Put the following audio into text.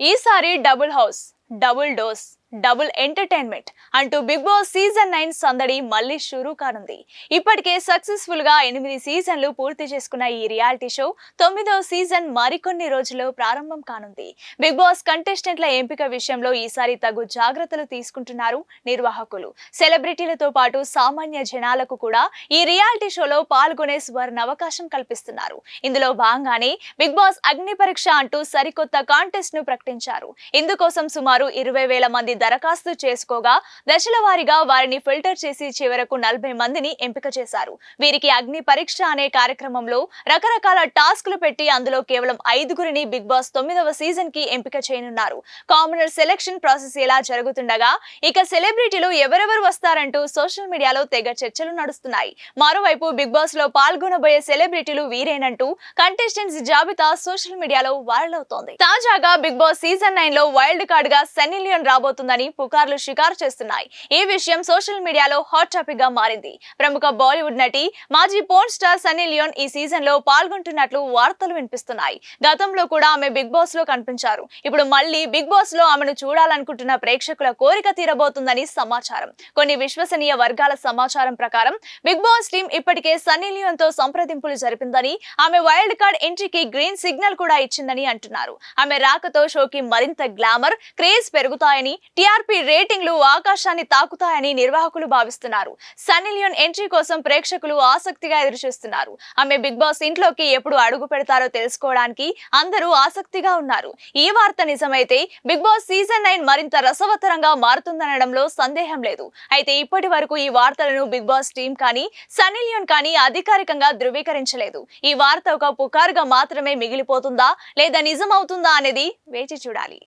ఈసారి double house double dose double entertainment అంటూ big boss season nine సందడి మళ్ళీ షురూ కానుంది. ఇప్పటికే సక్సెస్ఫుల్గా ఎనిమిది సీజన్లు పూర్తి చేసుకున్న ఈ రియాలిటీ షో తొమ్మిదో సీజన్ మరికొన్ని రోజుల్లో ప్రారంభం కానుంది. బిగ్ బాస్ కంటెస్టెంట్ల ఎంపిక విషయంలో ఈసారి తగు జాగ్రత్తలు తీసుకుంటున్నారు నిర్వాహకులు. సెలబ్రిటీలతో పాటు సామాన్య జనాలకు కూడా ఈ రియాలిటీ షోలో పాల్గొనే స్వర్ణ అవకాశం కల్పిస్తున్నారు. ఇందులో భాగంగానే బిగ్ బాస్ అగ్ని పరీక్ష అంటూ సరికొత్త కాంటెస్ట్ను ప్రకటించారు. ఇందుకోసం సుమారు ఇరవై వేల మంది దరఖాస్తు చేసుకోగా దశల వారీగా వారిని ఫిల్టర్ చేసి చివరకు నలభై మందిని ఎంపిక చేశారు. వీరికి అగ్ని పరీక్ష అనే కార్యక్రమంలో రకరకాల టాస్క్లు పెట్టి అందులో కేవలం ఐదుగురిని బిగ్ బాస్ తొమ్మిదవ సీజన్కి ఎంపిక చేయనున్నారు. కామనర్ సెలక్షన్ ప్రాసెస్ ఎలా జరుగుతుండగా ఇక సెలబ్రిటీలు ఎవరెవరు వస్తారంటూ సోషల్ మీడియాలో తెగ చర్చలు నడుస్తున్నాయి. మరోవైపు బిగ్ బాస్లో పాల్గొనబోయే సెలబ్రిటీలు వీరేనంటూ కంటెస్టెంట్స్ జాబితా సోషల్ మీడియాలో వైరల్ అవుతోంది. తాజాగా బిగ్ బాస్ సీజన్ నైన్లో వైల్డ్ కార్డ్గా సన్నీ లియోన్ ఉందని పుకార్లు షికారు చేస్తున్నాయి. ఈ విషయం సోషల్ మీడియాలో హాట్ టాపిక్గా మారింది. ప్రముఖ బాలీవుడ్ నటి మాజీ పోర్న్ స్టార్ సన్నీ లియోన్ ఈ సీజన్లో పాల్గొంటున్నట్లు వార్తలు వినిపిస్తున్నాయి. గతంలో కూడా ఆమె బిగ్ బాస్లో కనిపించారు. ఇప్పుడు మళ్ళీ బిగ్ బాస్లో ఆమెను చూడాలనుకుంటున్న ప్రేక్షకుల కోరిక తీరబోతుందని సమాచారం. కొన్ని విశ్వసనీయ వర్గాల సమాచారం ప్రకారం బిగ్ బాస్ టీం ఇప్పటికే సన్నీ లియోన్తో సంప్రదింపులు జరిపిందని ఆమె వైల్డ్ కార్డ్ ఎంట్రీకి గ్రీన్ సిగ్నల్ కూడా ఇచ్చిందని అంటున్నారు. ఆమె రాకతో షోకి మరింత గ్లామర్ క్రేజ్ పెరుగుతాయని టీఆర్పీ రేటింగ్లు ఆకాశాన్ని తాకుతాయని నిర్వాహకులు భావిస్తున్నారు. సన్నీ లియోన్ ఎంట్రీ కోసం ప్రేక్షకులు ఆసక్తిగా ఎదురుచూస్తున్నారు. ఆమె బిగ్ బాస్ ఇంట్లోకి ఎప్పుడు అడుగు పెడతారో తెలుసుకోవడానికి అందరూ ఆసక్తిగా ఉన్నారు. ఈ వార్త నిజమైతే బిగ్ బాస్ సీజన్ నైన్ మరింత రసవత్తరంగా మారుతుందనడంలో సందేహం లేదు. అయితే ఇప్పటి వరకు ఈ వార్తలను బిగ్ బాస్ టీం కానీ సన్నీ లియోన్ కానీ అధికారికంగా ధృవీకరించలేదు. ఈ వార్త ఒక పుకారుగా మాత్రమే మిగిలిపోతుందా లేదా నిజమవుతుందా అనేది వేచి చూడాలి.